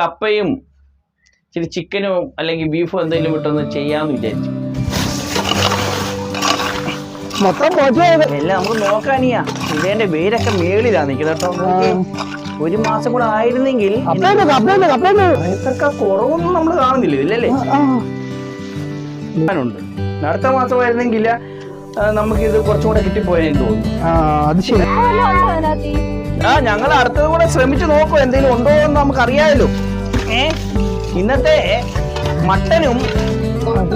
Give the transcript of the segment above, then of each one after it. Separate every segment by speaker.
Speaker 1: കപ്പയും ഇച്ചിരി ചിക്കനോ അല്ലെങ്കിൽ ബീഫോ എന്തെങ്കിലും ഇട്ടൊന്ന് ചെയ്യാന്ന് വിചാരിച്ചു.
Speaker 2: മൊത്തം
Speaker 1: എല്ലാം നമുക്ക് നോക്കാനിയാ ഇതേന്റെ വേരൊക്കെ മേളിലാ നിൽക്കുന്നത് കേട്ടോ. ഒരു മാസം കൂടെ ആയിരുന്നെങ്കിൽ കുറവൊന്നും നമ്മൾ കാണുന്നില്ല ഇല്ലല്ലേ ഉണ്ട്. അടുത്ത മാസമായിരുന്നെങ്കിൽ നമുക്ക് ഇത് കുറച്ചും കൂടെ കിട്ടിപ്പോയെന്ന് തോന്നുന്നു.
Speaker 2: ആ അത് ശരി.
Speaker 1: ആ ഞങ്ങൾ അടുത്തത് കൂടെ ശ്രമിച്ചു നോക്കും എന്തെങ്കിലും ഉണ്ടോ എന്ന് നമുക്ക് അറിയാമല്ലോ ഏ? ഇന്നത്തെ മട്ടനും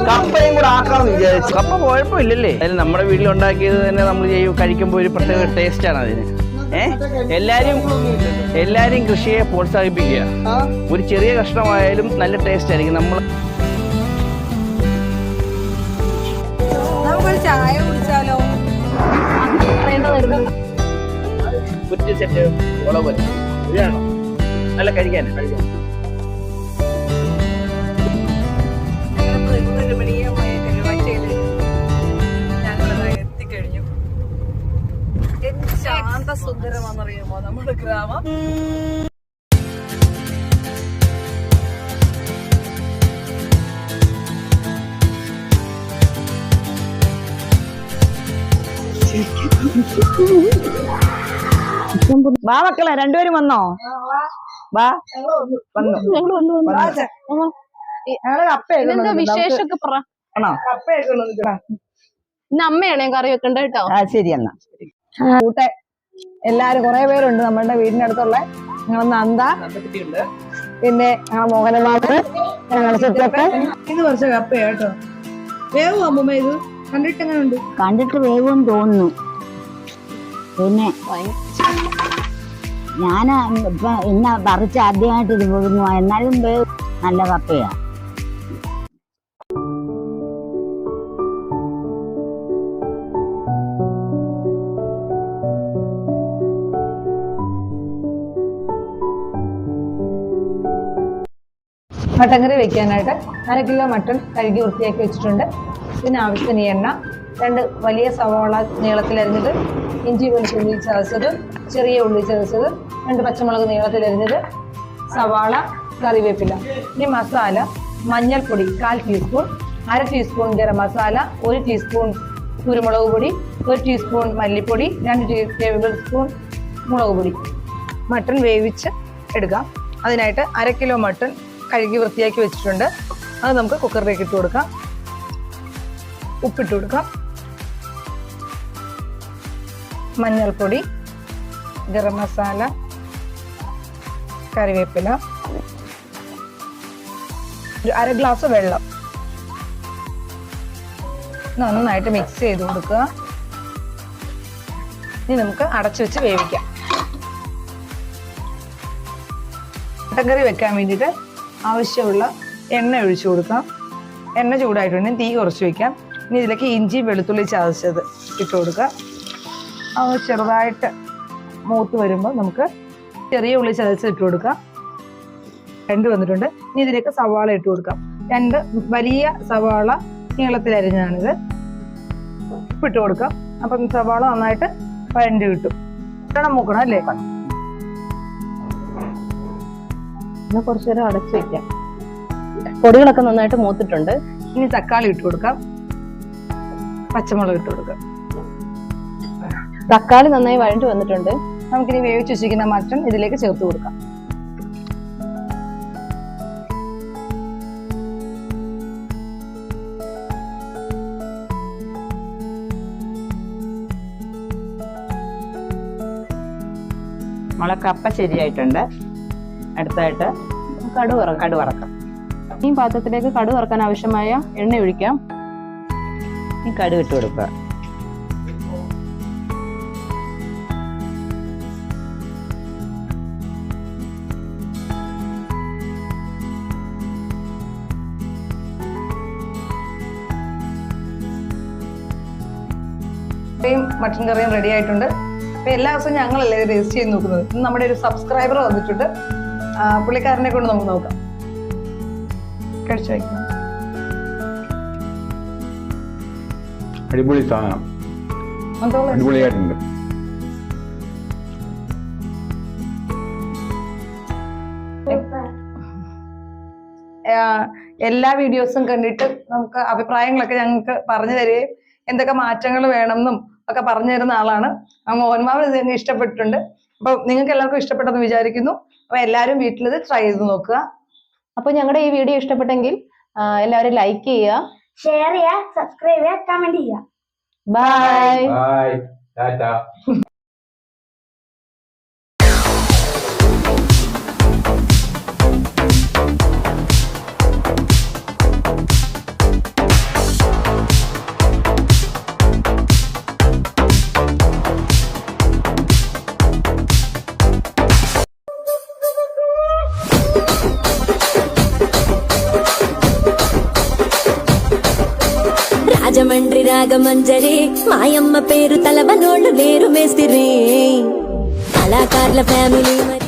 Speaker 1: കപ്പയും കൂടെ ആക്കാമെന്ന് വിചാരിച്ചു. കപ്പ കുഴപ്പമില്ലല്ലേ? അതിന് നമ്മുടെ വീട്ടിൽ ഉണ്ടാക്കിയത് തന്നെ നമ്മൾ ചെയ്യും കഴിക്കുമ്പോൾ ഒരു പ്രത്യേക ടേസ്റ്റ് ആണ് അതിന്. ഏ? എല്ലാരും എല്ലാരും കൃഷിയെ പ്രോത്സാഹിപ്പിക്കുക. ഒരു ചെറിയ കഷ്ണമായാലും നല്ല ടേസ്റ്റ് ആയിരിക്കും. നമ്മൾ
Speaker 3: ചായ കുടിച്ചാലോ?
Speaker 1: കുറ്റി സെറ്റ് ഇതാണോ? നല്ല കഴിക്കാൻ കഴിക്കാൻ
Speaker 3: ശാന്ത സുന്ദരമാണെന്നറിയാമോ? നമ്മുടെ ഗ്രാമം?
Speaker 2: വാ മക്കളെ രണ്ടുപേരും വന്നോ? വാ. വന്നു. ഉള്ളത്
Speaker 4: വിശേഷമൊക്കെ പറ.
Speaker 2: ആണോ?
Speaker 3: കപ്പയൊക്കെ ഉള്ളത്
Speaker 4: ഇന്ന് അമ്മയാണ് കറി വെക്കണ്ട കേട്ടോ?
Speaker 2: ആ ശരി എന്നാ. കൂട്ടെ. എല്ലാരും കുറെ പേരുണ്ട് നമ്മുടെ വീടിന്റെ അടുത്തുള്ള ഞങ്ങൾ നന്ദ പിന്നെ ഞങ്ങളെ മോഹനമാമ് ഞങ്ങളുടെ ചിറ്റപ്പൻ
Speaker 3: ഇത് കുറച്ച് കേട്ടോ. വേവോ അമ്മൂമ്മ ഇത്? കണ്ടിട്ട് എങ്ങനെ ഉണ്ട്
Speaker 5: കണ്ടിട്ട് വേവും തോന്നുന്നു. പിന്നെ ഞാൻ ഇപ്പൊ ഇന്ന പറിച്ച് ആദ്യമായിട്ട് ഇത് പോകുന്നു. എന്നാലും വേവ് നല്ല കപ്പയാ.
Speaker 6: മട്ടൻ കറി വെക്കാനായിട്ട് അര കിലോ മട്ടൺ കഴുകി വൃത്തിയാക്കി വെച്ചിട്ടുണ്ട്. പിന്നെ ആവശ്യത്തിന് എണ്ണ രണ്ട് വലിയ സവാള നീളത്തിലരിഞ്ഞത് ഇഞ്ചി വെളുത്തുള്ളി ചതച്ചത് ചെറിയ ഉള്ളി ചതച്ചത് രണ്ട് പച്ചമുളക് നീളത്തിലരിഞ്ഞത് സവാള കറിവേപ്പില. ഇനി മസാല മഞ്ഞൾപ്പൊടി കാൽ ടീസ്പൂൺ അര ടീസ്പൂൺ ഗരം മസാല ഒരു ടീസ്പൂൺ കുരുമുളക് പൊടി ഒരു ടീസ്പൂൺ മല്ലിപ്പൊടി രണ്ട് ടേബിൾ സ്പൂൺ മുളക് പൊടി. മട്ടൺ വേവിച്ച് എടുക്കാം. അതിനായിട്ട് അര കിലോ മട്ടൺ കഴുകി വൃത്തിയാക്കി വെച്ചിട്ടുണ്ട്. അത് നമുക്ക് കുക്കറിലേക്ക് ഇട്ട് കൊടുക്കാം. ഉപ്പിട്ട് കൊടുക്കാം. മഞ്ഞൾപ്പൊടി ഗരം മസാല കറിവേപ്പില ഒരു അര ഗ്ലാസ് വെള്ളം. നന്നായിട്ട് മിക്സ് ചെയ്ത് കൊടുക്കുക. ഇനി നമുക്ക് അടച്ചു വെച്ച് വേവിക്കാം. മട്ടൻ കറി വെക്കാൻ വേണ്ടിയിട്ട് ആവശ്യമുള്ള എണ്ണ ഒഴിച്ചു കൊടുക്കാം. എണ്ണ ചൂടായിട്ടുണ്ടെങ്കിൽ തീ കുറച്ച് വയ്ക്കാം ഇനി ഇതിലേക്ക് ഇഞ്ചി വെളുത്തുള്ളി ചതച്ചത് ഇട്ട് കൊടുക്കുക അത് ചെറുതായിട്ട് മൂത്ത് വരുമ്പോൾ നമുക്ക് ചെറിയ ഉള്ളി ചതച്ചത് ഇട്ട് കൊടുക്കാം. രണ്ട് വന്നിട്ടുണ്ട്. ഇനി ഇതിലേക്ക് സവാള ഇട്ട് കൊടുക്കാം. രണ്ട് വലിയ സവാള നീളത്തിൽ അരിഞ്ഞാണിത്. ഉപ്പിട്ട് കൊടുക്കാം. അപ്പം സവാള നന്നായിട്ട് വഴണ്ടി കിട്ടും. മൂക്കണം അല്ലേ?
Speaker 4: എന്നാ കുറച്ചു നേരം അടച്ചു വെക്കാം. പൊടികളൊക്കെ നന്നായിട്ട് മൂത്തിട്ടുണ്ട്.
Speaker 6: ഇനി തക്കാളി ഇട്ട് കൊടുക്കാം. പച്ചമുളക് ഇട്ട് കൊടുക്കാം.
Speaker 4: തക്കാളി നന്നായി വഴണ്ടു വന്നിട്ടുണ്ട്.
Speaker 6: നമുക്കിനി വേവിച്ച് വെച്ചിരിക്കുന്ന മട്ടൺ ഇതിലേക്ക് ചേർത്ത് കൊടുക്കാം.
Speaker 2: മുളക്കപ്പ കപ്പ ശരിയായിട്ടുണ്ട്. അടുത്തായിട്ട്
Speaker 4: കടു
Speaker 2: കടു വറക്കാം.
Speaker 4: ഈ പാത്രത്തിലേക്ക് കടു വറക്കാൻ ആവശ്യമായ എണ്ണ ഒഴിക്കാം.
Speaker 2: ഈ കടു ഇട്ട് കൊടുക്കുക.
Speaker 6: കറിയും മട്ടൻ കറിയും റെഡി ആയിട്ടുണ്ട്. അപ്പൊ എല്ലാ ദിവസവും ഞങ്ങളല്ലേ ടേസ്റ്റ് ചെയ്ത് നോക്കുന്നത്? നമ്മുടെ ഒരു സബ്സ്ക്രൈബർ വന്നിട്ടുണ്ട്. പുള്ളിക്കാരനെ കൊണ്ട് നമുക്ക് നോക്കാം. കഴിച്ചു വയ്ക്കാം
Speaker 7: അടിപൊളി സാധനം. അടിപൊളിയായിട്ടുണ്ട്.
Speaker 6: എല്ലാ വീഡിയോസും കണ്ടിട്ട് നമുക്ക് അഭിപ്രായങ്ങളൊക്കെ ഞങ്ങൾക്ക് പറഞ്ഞു തരികയും എന്തൊക്കെ മാറ്റങ്ങൾ വേണമെന്നും ഒക്കെ പറഞ്ഞു തരുന്ന ആളാണ്. മോഹൻമാവൻ ഇഷ്ടപ്പെട്ടിട്ടുണ്ട്. അപ്പൊ നിങ്ങൾക്ക് എല്ലാവർക്കും ഇഷ്ടപ്പെട്ടെന്ന് വിചാരിക്കുന്നു. അപ്പൊ എല്ലാവരും വീട്ടിലിത് ട്രൈ ചെയ്ത് നോക്കുക.
Speaker 4: അപ്പൊ ഞങ്ങളുടെ ഈ വീഡിയോ ഇഷ്ടപ്പെട്ടെങ്കിൽ എല്ലാവരും ലൈക്ക് ചെയ്യുക.
Speaker 8: ഷെയർ ചെയ്യുക സബ്സ്ക്രൈബ് ചെയ്യുക കമന്റ് ചെയ്യുക.
Speaker 4: ബൈ
Speaker 7: ബൈ ടാറ്റ
Speaker 9: రాజమండ్రి రాగమంజరే మాయమ్మ పేరు తలబనోళ్ళు లేరు మేస్తిరి. కళాకారుల ఫ్యామిలీ మరి